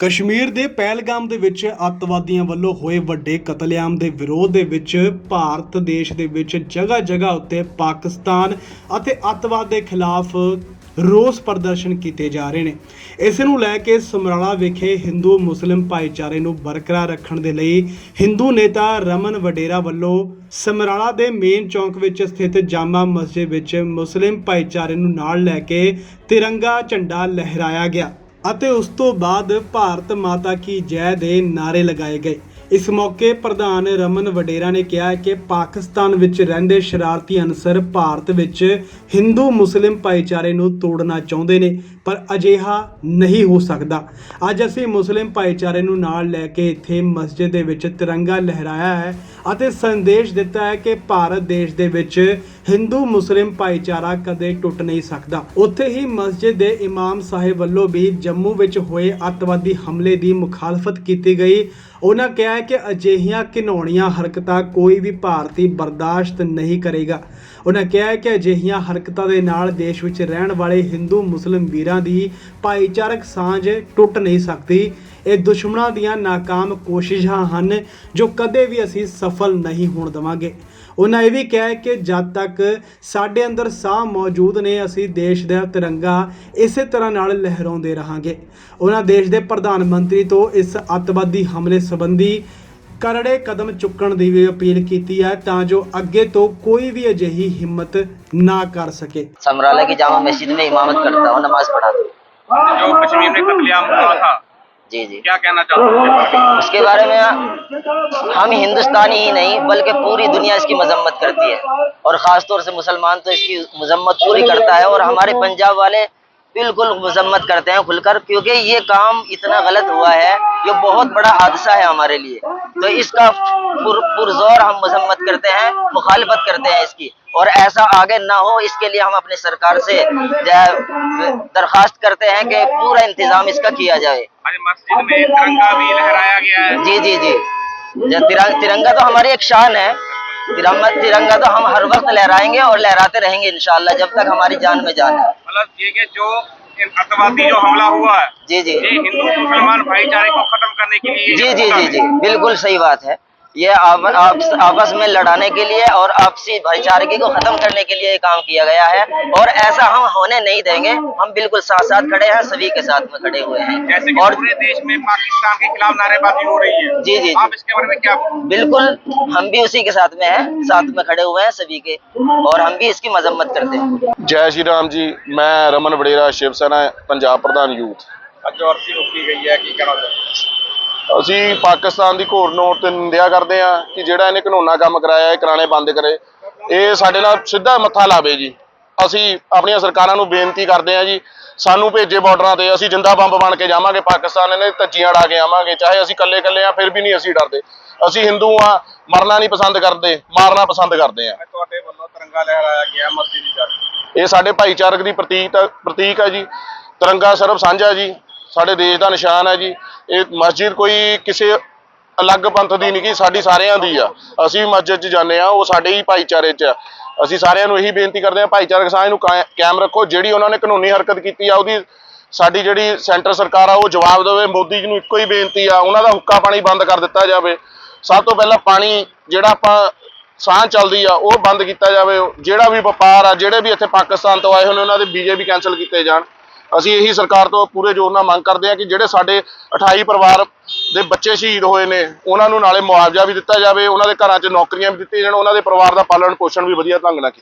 ਕਸ਼ਮੀਰ ਦੇ ਪਹਿਲਗਾਮ ਦੇ ਵਿੱਚ ਅੱਤਵਾਦੀਆਂ ਵੱਲੋਂ ਹੋਏ ਵੱਡੇ ਕਤਲੇਆਮ ਦੇ ਵਿਰੋਧ ਦੇ ਵਿੱਚ ਭਾਰਤ ਦੇਸ਼ ਦੇ ਵਿੱਚ ਜਗ੍ਹਾ ਜਗ੍ਹਾ ਉੱਤੇ ਪਾਕਿਸਤਾਨ ਅਤੇ ਅੱਤਵਾਦ ਦੇ ਖਿਲਾਫ ਰੋਸ ਪ੍ਰਦਰਸ਼ਨ ਕੀਤੇ ਜਾ ਰਹੇ ਨੇ। ਇਸ ਨੂੰ ਲੈ ਕੇ ਸਮਰਾਲਾ ਵਿਖੇ ਹਿੰਦੂ ਮੁਸਲਿਮ ਭਾਈਚਾਰੇ ਨੂੰ ਬਰਕਰਾਰ ਰੱਖਣ ਦੇ ਲਈ ਹਿੰਦੂ ਨੇਤਾ ਰਮਨ ਵਡੇਰਾ ਵੱਲੋਂ ਸਮਰਾਲਾ ਦੇ ਮੇਨ ਚੌਂਕ ਵਿੱਚ ਸਥਿਤ ਜਾਮਾ ਮਸਜਿਦ ਵਿੱਚ ਮੁਸਲਿਮ ਭਾਈਚਾਰੇ ਨੂੰ ਨਾਲ ਲੈ ਕੇ ਤਿਰੰਗਾ ਝੰਡਾ ਲਹਿਰਾਇਆ ਗਿਆ। ਅਤੇ ਉਸ ਤੋਂ ਬਾਅਦ ਭਾਰਤ ਮਾਤਾ ਕੀ ਜੈ ਦੇ ਨਾਰੇ ਲਗਾਏ ਗਏ। ਇਸ ਮੌਕੇ ਪ੍ਰਧਾਨ ਰਮਨ ਵਡੇਰਾ ਨੇ ਕਿਹਾ ਕਿ ਪਾਕਿਸਤਾਨ ਵਿੱਚ ਰਹਿੰਦੇ ਸ਼ਰਾਰਤੀ ਅਨਸਰ ਭਾਰਤ ਵਿੱਚ ਹਿੰਦੂ ਮੁਸਲਿਮ ਭਾਈਚਾਰੇ ਨੂੰ ਤੋੜਨਾ ਚਾਹੁੰਦੇ ਨੇ, ਪਰ ਅਜਿਹਾ ਨਹੀਂ ਹੋ ਸਕਦਾ। ਅੱਜ ਅਸੀਂ ਮੁਸਲਿਮ ਭਾਈਚਾਰੇ ਨੂੰ ਨਾਲ ਲੈ ਕੇ ਇੱਥੇ ਮਸਜਿਦ ਦੇ ਵਿੱਚ ਤਿਰੰਗਾ ਲਹਿਰਾਇਆ ਹੈ ਅਤੇ ਸੰਦੇਸ਼ ਦਿੱਤਾ ਹੈ ਕਿ ਭਾਰਤ ਦੇਸ਼ ਦੇ ਵਿੱਚ ਹਿੰਦੂ ਮੁਸਲਿਮ ਭਾਈਚਾਰਾ ਕਦੇ ਟੁੱਟ ਨਹੀਂ ਸਕਦਾ। ਉੱਥੇ ਹੀ ਮਸਜਿਦ ਦੇ ਇਮਾਮ ਸਾਹਿਬ ਵੱਲੋਂ ਵੀ ਜੰਮੂ ਵਿੱਚ ਹੋਏ ਅੱਤਵਾਦੀ ਹਮਲੇ ਦੀ ਮੁਖਾਲਫਤ ਕੀਤੀ ਗਈ। ਉਹਨਾਂ ਕਿਹਾ ਹੈ ਕਿ ਅਜਿਹੀਆਂ ਘਿਨੌਣੀਆਂ ਹਰਕਤਾਂ ਕੋਈ ਵੀ ਭਾਰਤੀ ਬਰਦਾਸ਼ਤ ਨਹੀਂ ਕਰੇਗਾ। ਉਹਨਾਂ ਕਿਹਾ ਹੈ ਕਿ ਅਜਿਹੀਆਂ ਹਰਕਤਾਂ ਦੇ ਨਾਲ ਦੇਸ਼ ਵਿੱਚ ਰਹਿਣ ਵਾਲੇ ਹਿੰਦੂ, ਮੁਸਲਿਮ ਵੀਰਾਂ ਦੀ ਭਾਈਚਾਰਕ ਸਾਂਝ ਟੁੱਟ ਨਹੀਂ ਸਕਦੀ। ਇਹ ਦੁਸ਼ਮਣਾਂ ਦੀਆਂ ਨਾਕਾਮ ਕੋਸ਼ਿਸ਼ਾਂ ਹਨ ਜੋ ਕਦੇ ਵੀ ਅਸੀਂ ਸਫਲ ਨਹੀਂ ਹੋਣ ਦੇਵਾਂਗੇ ਉਹਨਾਂ ਇਹ ਵੀ ਕਿਹਾ ਹੈ ਕਿ ਜਦ ਤੱਕ ਸਾਡੇ ਅੰਦਰ ਸਾਹ ਮੌਜੂਦ ਨੇ ਅਸੀਂ ਦੇਸ਼ ਦਾ ਤਿਰੰਗਾ ਇਸੇ ਤਰ੍ਹਾਂ ਨਾਲ ਲਹਿਰਾਉਂਦੇ ਰਹਾਂਗੇ ਉਹਨਾਂ ਦੇਸ਼ ਦੇ ਪ੍ਰਧਾਨ ਮੰਤਰੀ ਤੋਂ ਇਸ ਅੱਤਵਾਦੀ ਹਮਲੇ ਸੰਬੰਧੀ ਕਰੜੇ ਕਦਮ ਚੁੱਕਣ ਦੀ ਵੀ ਅਪੀਲ ਕੀਤੀ ਹੈ ਤਾਂ ਜੋ ਅੱਗੇ ਤੋਂ ਕੋਈ ਵੀ ਅਜਿਹੀ ਹਿੰਮਤ ਨਾ ਕਰ ਸਕੇ समराला की जामा मस्जिद में इमामत करता हूँ नमाज पढ़ाता हूँ जो कश्मीर में कत्लेआम हुआ था جی جی۔ کیا کہنا چاہتا اس کے بارے میں ہم ہندوستانی ہی نہیں بلکہ پوری دنیا اس کی مذمت کرتی ہے۔ اور خاص طور سے مسلمان تو اس کی مذمت پوری کرتا ہے اور ہمارے پنجاب والے بالکل مذمت کرتے ہیں کھل کر کیونکہ یہ کام اتنا غلط ہوا ہے یہ بہت بڑا حادثہ ہے ہمارے لیے۔ تو اس کا پرزور ہم مذمت کرتے ہیں مخالفت کرتے ہیں اس کی۔ اور ایسا آگے نہ ہو اس کے لیے ہم اپنے سرکار سے درخواست کرتے ہیں کہ پورا انتظام اس کا کیا جائے۔ مسجد میں ترنگا بھی لہرایا گیا ہے۔ جی جی جی۔, جی، ترنگا تو ہماری ایک شان ہے۔ ترنگا تو ہم ہر وقت لہرائیں گے اور لہراتے رہیں گے انشاءاللہ جب تک ہماری جان میں جان ہے۔ مطلب یہ کہ جو جو حملہ ہوا ہے جی جی۔ ہندو مسلمان بھائی چارے کو ختم کرنے کے لیے جی جی جی جی۔ بالکل صحیح بات ہے۔ یہ آپس میں لڑانے کے لیے اور آپسی بھائی چارگی کو ختم کرنے کے لیے کام کیا گیا ہے اور ایسا ہم ہونے نہیں دیں گے۔ ہم بالکل ساتھ ساتھ کھڑے ہیں سبھی کے ساتھ میں کھڑے ہوئے ہیں۔ اور پورے دیش میں پاکستان کے خلاف نعرے بازی ہو رہی ہے۔ جی،, جی جی آپ اس کے بارے میں کیا بالکل ہم بھی اسی کے ساتھ میں ہیں ساتھ میں کھڑے ہوئے ہیں سبھی کے اور ہم بھی اس کی مذمت کرتے ہیں۔ جے شری رام جی میں رمن وڈیرا شیو سینا پنجاب پردھان یوتھ۔ گئی ہے ਅਸੀਂ ਪਾਕਿਸਤਾਨ ਦੀ ਘੋਰ ਨੋਟ ਤੇ ਨਿੰਦਿਆ ਕਰਦੇ ਆ ਕਿ ਜਿਹੜਾ ਇਹਨੇ ਕਾਨੂੰਨਾ ਕੰਮ ਕਰਾਇਆ ਇਹ ਕਰਾਣੇ ਬੰਦ ਕਰੇ। ਇਹ ਸਾਡੇ ਨਾਲ ਸਿੱਧਾ ਮੱਥਾ ਲਾਵੇ ਜੀ। ਅਸੀਂ ਆਪਣੀਆਂ ਸਰਕਾਰਾਂ ਨੂੰ ਬੇਨਤੀ ਕਰਦੇ ਆ ਜੀ ਸਾਨੂੰ ਭੇਜੇ ਬਾਰਡਰਾਂ ਤੇ ਅਸੀਂ ਜਿੰਦਾ ਬੰਬ ਬਣ ਕੇ ਜਾਵਾਂਗੇ ਪਾਕਿਸਤਾਨ ਇਹਨੇ ਧੱਜੀਆਂ ਉਡਾ ਕੇ ਆਵਾਂਗੇ ਚਾਹੇ ਅਸੀਂ ਇਕੱਲੇ ਇਕੱਲੇ ਆ ਫਿਰ ਵੀ ਨਹੀਂ ਅਸੀਂ ਡਰਦੇ। ਅਸੀਂ ਹਿੰਦੂ ਆ ਮਰਨਾ ਨਹੀਂ ਪਸੰਦ ਕਰਦੇ ਮਾਰਨਾ ਪਸੰਦ ਕਰਦੇ ਆ ਤੁਹਾਡੇ ਵੱਲੋਂ ਤਿਰੰਗਾ ਲਹਿਰਾਇਆ ਗਿਆ ਮਸਜਿਦ ਦੀ ਚਰਚ ਇਹ ਸਾਡੇ ਭਾਈਚਾਰਕ ਦੀ ਪ੍ਰਤੀਕ ਪ੍ਰਤੀਕ ਹੈ ਜੀ। ਤਿਰੰਗਾ ਸਰਬ ਸਾਂਝਾ ਜੀ। ਸਾਡੇ ਦੇਸ਼ ਦਾ ਨਿਸ਼ਾਨ ਹੈ ਜੀ। ਇਹ ਮਸਜਿਦ ਕੋਈ ਕਿਸੇ ਅਲੱਗ ਪੰਥ ਦੀ ਨਹੀਂ ਕਿ ਸਾਡੀ ਸਾਰਿਆਂ ਦੀ ਆ। ਅਸੀਂ ਵੀ ਮਸਜਿਦ 'ਚ ਜਾਂਦੇ ਆ ਉਹ ਸਾਡੇ ਹੀ ਭਾਈਚਾਰੇ 'ਚ ਆ। ਅਸੀਂ ਸਾਰਿਆਂ ਨੂੰ ਇਹੀ ਬੇਨਤੀ ਕਰਦੇ ਆ ਭਾਈਚਾਰਕ ਸਾਂਝ ਨੂੰ ਕਾਇ- ਕਾਇਮ ਰੱਖੋ। ਜਿਹੜੀ ਉਹਨਾਂ ਨੇ ਕਾਨੂੰਨੀ ਹਰਕਤ ਕੀਤੀ ਆ, ਉਹਦੀ ਸਾਡੀ ਜਿਹੜੀ ਸੈਂਟਰ ਸਰਕਾਰ ਆ, ਉਹ ਜਵਾਬ ਦੇਵੇ। ਮੋਦੀ ਜੀ ਨੂੰ ਇੱਕੋ ਹੀ ਬੇਨਤੀ ਆ, ਉਹਨਾਂ ਦਾ ਹੁੱਕਾ ਪਾਣੀ ਬੰਦ ਕਰ ਦਿੱਤਾ ਜਾਵੇ। ਸਭ ਤੋਂ ਪਹਿਲਾਂ ਪਾਣੀ ਜਿਹੜਾ ਆਪਾਂ ਸਾਹ ਚੱਲਦੀ ਆ, ਉਹ ਬੰਦ ਕੀਤਾ ਜਾਵੇ। ਜਿਹੜਾ ਵੀ ਵਪਾਰ ਆ, ਜਿਹੜੇ ਵੀ ਇੱਥੇ ਪਾਕਿਸਤਾਨ ਤੋਂ ਆਏ ਹੋਣ ਉਹਨਾਂ ਦੇ ਵੀਜ਼ੇ ਵੀ ਕੈਨਸਲ ਕੀਤੇ ਜਾਣ। ਅਸੀਂ ਇਹੀ ਸਰਕਾਰ ਤੋਂ ਪੂਰੇ ਜ਼ੋਰ ਨਾਲ ਮੰਗ ਕਰਦੇ ਹਾਂ ਕਿ ਜਿਹੜੇ ਸਾਡੇ 28 ਪਰਿਵਾਰ ਦੇ ਬੱਚੇ ਸ਼ਹੀਦ ਹੋਏ ਨੇ, ਉਹਨਾਂ ਨੂੰ ਨਾਲੇ ਮੁਆਵਜ਼ਾ ਵੀ ਦਿੱਤਾ ਜਾਵੇ, ਉਹਨਾਂ ਦੇ ਘਰਾਂ 'ਚ ਨੌਕਰੀਆਂ ਵੀ ਦਿੱਤੀਆਂ ਜਾਣ, ਉਹਨਾਂ ਦੇ ਪਰਿਵਾਰ ਦਾ ਪਾਲਣ ਪੋਸ਼ਣ ਵੀ ਵਧੀਆ ਢੰਗ ਨਾਲ ਕੀਤਾ